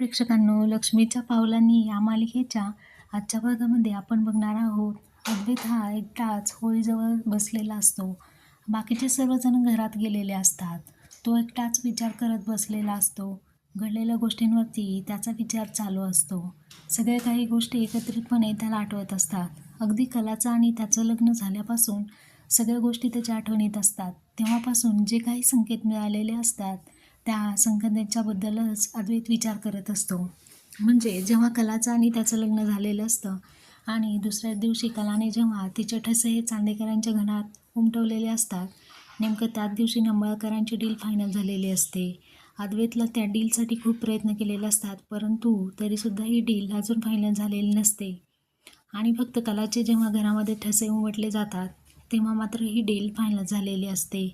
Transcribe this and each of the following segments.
प्रेक्षकांनो लक्ष्मीच्या पावलांनी या मालिकेच्या आजच्या भागामध्ये आपण बघणार आहोत अद्वैत हा एकटाच होळीजवळ बसलेला असतो. बाकीचे सर्वजण घरात गेलेले असतात. तो एकटाच विचार करत बसलेला असतो. घडलेल्या गोष्टींवरती त्याचा विचार चालू असतो. सगळ्या काही गोष्टी एकत्रितपणे त्याला आठवत असतात. अगदी कलाचं आणि त्याचं लग्न झाल्यापासून सगळ्या गोष्टी त्याच्या आठवणीत असतात. तेव्हापासून जे काही संकेत मिळालेले असतात त्या संकेतांच्याबद्दलच अद्वैत विचार करत असतो. म्हणजे जेव्हा कलाचं आणि त्याचं लग्न झालेलं असतं आणि दुसऱ्या दिवशी कलाने जेव्हा तिचे ठसे हे चांदेकरांच्या घरात उमटवलेले असतात नेमकं त्याच दिवशी नंबळकरांची डील फायनल झालेली असते. अद्वैतला त्या डीलसाठी खूप प्रयत्न केलेले असतात परंतु तरीसुद्धा ही डील अजून फायनल झालेली नसते. आणि फक्त कलाचे जेव्हा घरामध्ये ठसे उमटले जातात तेव्हा मात्र ही डील फायनल झालेली असते.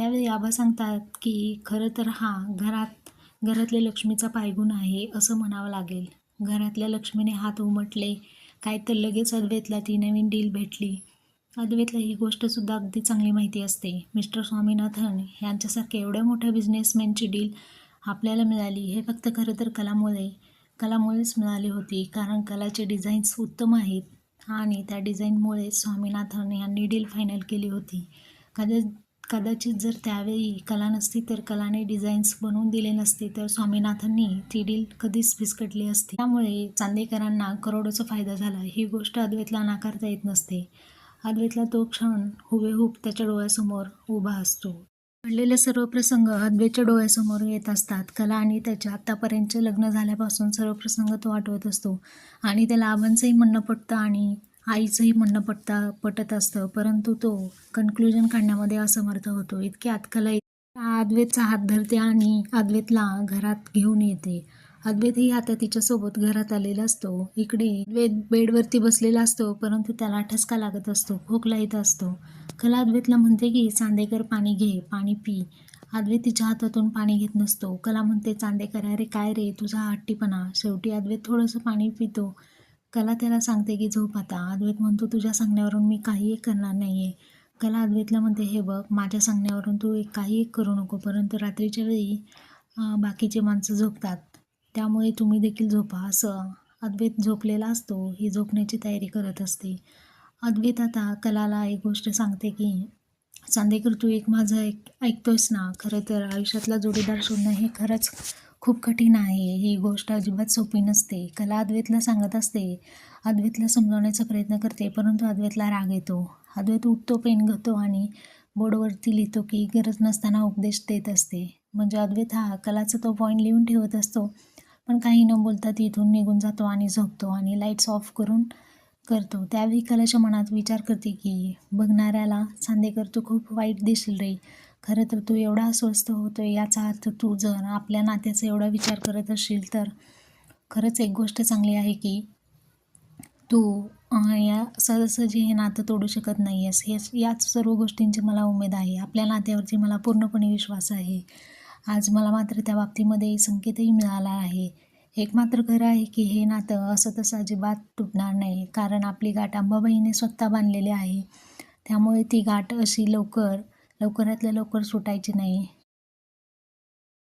त्यावेळी आबा सांगतात की खरं तर हा घरात घरातल्या लक्ष्मीचा पायगुण आहे असं म्हणावं लागेल. घरातल्या लक्ष्मीने हात उमटले. काय तर लगेच अद्वैतला ती नवीन डील भेटली. अद्वैतला ही गोष्टसुद्धा अगदी चांगली माहिती असते. मिस्टर स्वामीनाथन यांच्यासारख्या एवढ्या मोठ्या बिझनेसमॅनची डील आपल्याला मिळाली हे फक्त खरं तर कलामुळे कलामुळेच मिळाली होती कारण कलाचे डिझाईन्स उत्तम आहेत. आणि त्या डिझाईनमुळे स्वामीनाथन यांनी डील फायनल केली होती. कदा कदाचित जर त्यावेळी कला नसती तर कलाने डिझाईन्स बनवून दिले नसते तर स्वामीनाथांनी ती डील कधीच फिसकटली असती. त्यामुळे चांदेकरांना करोडोचा फायदा झाला. ही गोष्ट अद्वैतला नाकारता येत नसते. अद्वैतला तो क्षण हुबेहूब त्याच्या डोळ्यासमोर उभा असतो. घडलेले सर्व प्रसंग अद्वैतच्या डोळ्यासमोर येत असतात. कला आणि त्याच्या आत्तापर्यंतचे लग्न झाल्यापासून सर्व प्रसंग तो आठवत असतो. आणि त्याला आबांचंही म्हणणं पटतं आणि आईचंही म्हणणं पटता पटत असतं. परंतु तो कन्क्लुजन काढण्यामध्ये असमर्थ होतो. इतके कला अद्वैतचा हात धरते आणि अद्वैतला घरात घेऊन येते. अद्वैतही आता तिच्यासोबत घरात आलेला असतो. इकडे अद्वैत बेडवरती बसलेला असतो परंतु त्याला ठसका लागत असतो खोकला येत असतो. कला अद्वैतला म्हणते की चांदेकर पाणी घे पाणी पी. अद्वैत तिच्या हातातून पाणी घेत नसतो. कला म्हणते चांदेकर अरे काय रे तुझा हट्टीपणा. शेवटी अद्वैत थोडंसं पाणी पितो. कला त्याला सांगते की झोप आता अद्वैत म्हणतो तुझ्या सांगण्यावरून मी काही एक करणार नाही आहे कला अद्वैतला म्हणते हे बघ माझ्या सांगण्यावरून तू एक काही एक करू नको परंतु रात्रीच्या वेळी बाकीचे माणसं झोपतात. त्यामुळे तुम्ही देखील झोपा असं अद्वैत झोपलेला असतो ही झोपण्याची तयारी करत असते. अद्वैत आता कलाला एक गोष्ट सांगते की चांदेकर तू एक माझं ऐक ऐकतोयस ना? खरं तर आयुष्यातला जोडीदार शोधणं हे खरंच खूप कठीण आहे. ही गोष्ट अजिबात सोपी नसते. कला अद्वैतला सांगत असते. अद्वैतला समजवण्याचा प्रयत्न करते परंतु अद्वैतला राग येतो. अद्वैत उठतो पेन घेतो आणि बोर्डवरती लिहितो की गरज नसताना उपदेश देत असते. म्हणजे अद्वैत हा कलाचा तो पॉईंट लिहून ठेवत असतो पण काही न बोलता तिथून निघून जातो आणि झोपतो आणि लाईट्स ऑफ करून करतो. त्यावेळी कलाच्या मनात विचार करते की बघणाऱ्याला सांदेकर तू खूप वाईट दिसेल रे. खरं तर तू एवढा अस्वस्थ होतो याचा अर्थ तू जर आपल्या नात्याचा एवढा विचार करत असशील तर खरंच एक गोष्ट चांगली आहे की तू या सहजासहजी हे नातं तोडू शकत नाही आहेस हे याच सर्व गोष्टींची मला उमेद आहे. आपल्या नात्यावरची मला पूर्णपणे विश्वास आहे. आज मला मात्र त्या बाबतीमध्ये संकेतही मिळाला आहे. एक मात्र खरं आहे की हे नातं असं तसं अजिबात तुटणार नाही. कारण आपली गाठ अंबाबाईने स्वतः बांधलेली आहे. त्यामुळे ती गाठ अशी लवकर लवकरातल्या लवकर सुटायची नाही.